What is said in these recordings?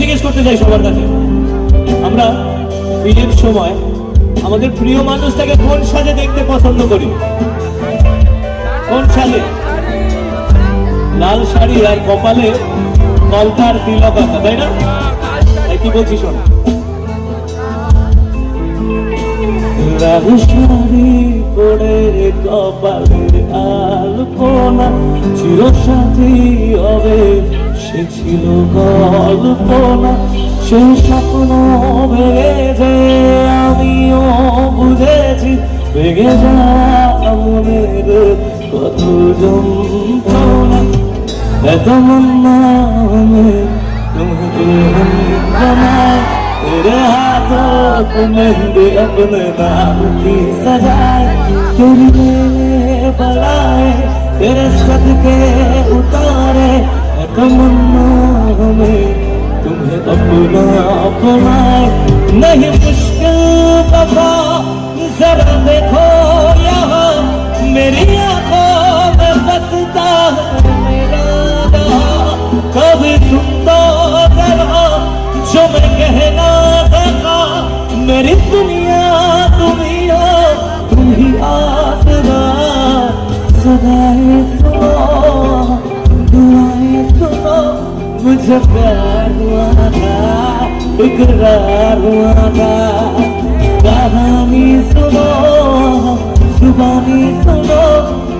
জিজ্ঞেস করতে চাই সবার কাছে। আমরা বিয়ের সময় আমাদের প্রিয় মানুষটাকে কোন সাজে দেখতে পছন্দ করি? কোন সাজে? লাল শাড়ি আর কপালে কলকার তিলক আঁকা, তাই না? এই কি বলছি শোন? লাল শাড়ি পরে কপালের আলপনা, চিরসাথী হবে সে ছিল কল্পনা সে স্বপ্ন ভেঙেছে আমিও বুঝেছি ভেঙে যা মনের কত যন্ত্রণা এত মন্না হমে तुम्हें दुल्हन बनाए तेरे हाथों को मेहंदी अपने नाम की सजाए तेरी मेरे बलाए तेरे सदके उतारे है तमन्ना हमें तुम्हें अपना बनाए नहीं मुश्किल वफा जरा देखो यहाँ मेरी आंखों में बसता है मेरा जहां। कभी सुन दो जरा जो मैं कहना सका मेरी दुनिया तुम ही हो तुम ही आसरा सदाएं मुझे प्यार हुआ था इकरार हुआ था कहानी सुनो जुबानी सुनो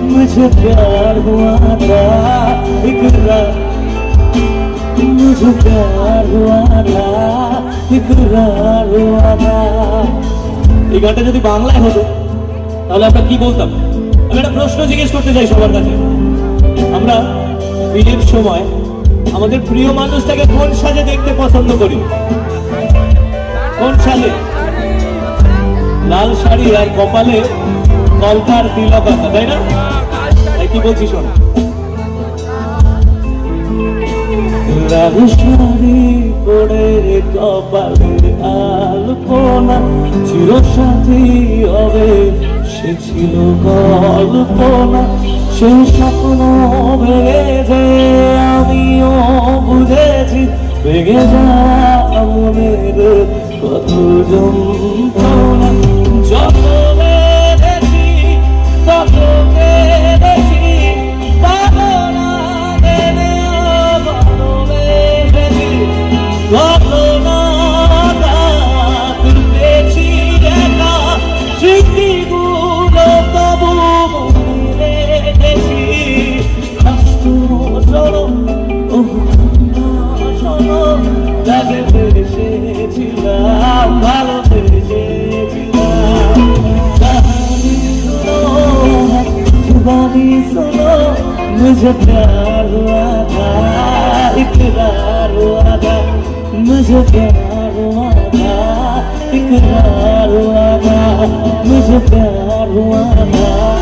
मुझे प्यार हुआ था इकरार मुझे प्यार हुआ था इकरार हुआ था এই গানটা যদি বাংলায় হতো তাহলে আমরা কি বলতাম আমি একটা প্রশ্ন জিজ্ঞেস করতে চাই সবার কাছে আমরা বিয়ের সময় আমাদের প্রিয় মানুষটাকে কোন সাজে দেখতে পছন্দ করি? কোন সাজে? লাল শাড়ি আর কপালে কলকার তিলক আঁকা তাই না? কি বলছি শোন? লাল শাড়ি পরে কপালের আলপনা, চিরসাথী হবে, সে ছিল কল্পনা সে স্বপ্ন ভেঙেছে আমিও বুঝেছি ভেঙে যা আমাদের কত যন্ত্রণা তাকে পেয়েছিলাম ভালোবেসেছিলাম कहानी सुनो जुबानी सुनो मुझे प्यार हुआ था इकरार हुआ था मुझे प्यार हुआ था इकरार हुआ था मुझे प्यार हुआ था